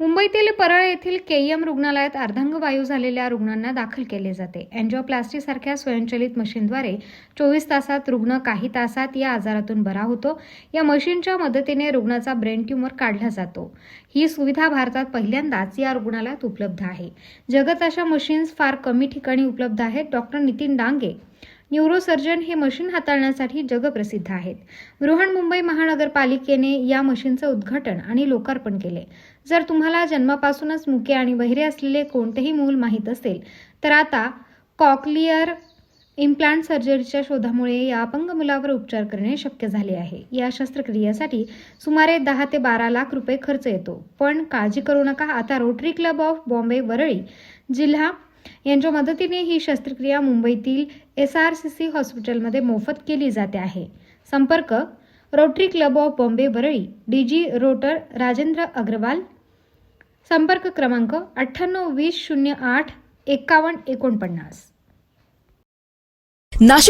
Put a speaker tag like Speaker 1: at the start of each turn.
Speaker 1: मुंबईतील परळ येथील केईएम रुग्णालयात अर्धांगवायू झालेल्या रुग्णांना दाखल केले जाते. अँजिओप्लास्टीसारख्या स्वयंचलित मशीनद्वारे चोवीस तासात रुग्ण काही तासात या आजारातून बरा होतो. या मशीनच्या मदतीने रुग्णाचा ब्रेन ट्यूमर काढला जातो. ही सुविधा भारतात पहिल्यांदाच या रुग्णालयात उपलब्ध आहे. जगात अशा मशीन्स फार कमी ठिकाणी उपलब्ध आहेत. डॉक्टर नितीन डांगे न्यूरोसर्जन हे मशीन हाताळण्यासाठी जगप्रसिद्ध आहेत. बृहन्मुंबई महानगरपालिकेने या मशीनचं उद्घाटन आणि लोकार्पण केले. जर तुम्हाला जन्मापासूनच मुके आणि बहिरे असलेले कोणतेही मूल माहीत असेल तर आता कॉकलिअर इम्प्लांट सर्जरीच्या शोधामुळे या अपंग मुलावर उपचार करणे शक्य झाले आहे. या शस्त्रक्रियेसाठी सुमारे दहा ते बारा लाख रुपये खर्च येतो. पण काळजी करू नका. आता rotary club of Bombay Worli जिल्हा यांच्या मदतीने ही शस्त्रक्रिया मुंबईतील एस आर सी सी हॉस्पिटलमध्ये मोफत केली जाते आहे. संपर्क rotary club of Bombay Worli D G rotarian Rajendra Agarwal. संपर्क क्रमांक अठ्ठ्याण्णव वीस शून्य आठ एकावन्न एकोणपन्नास.
Speaker 2: नाशिक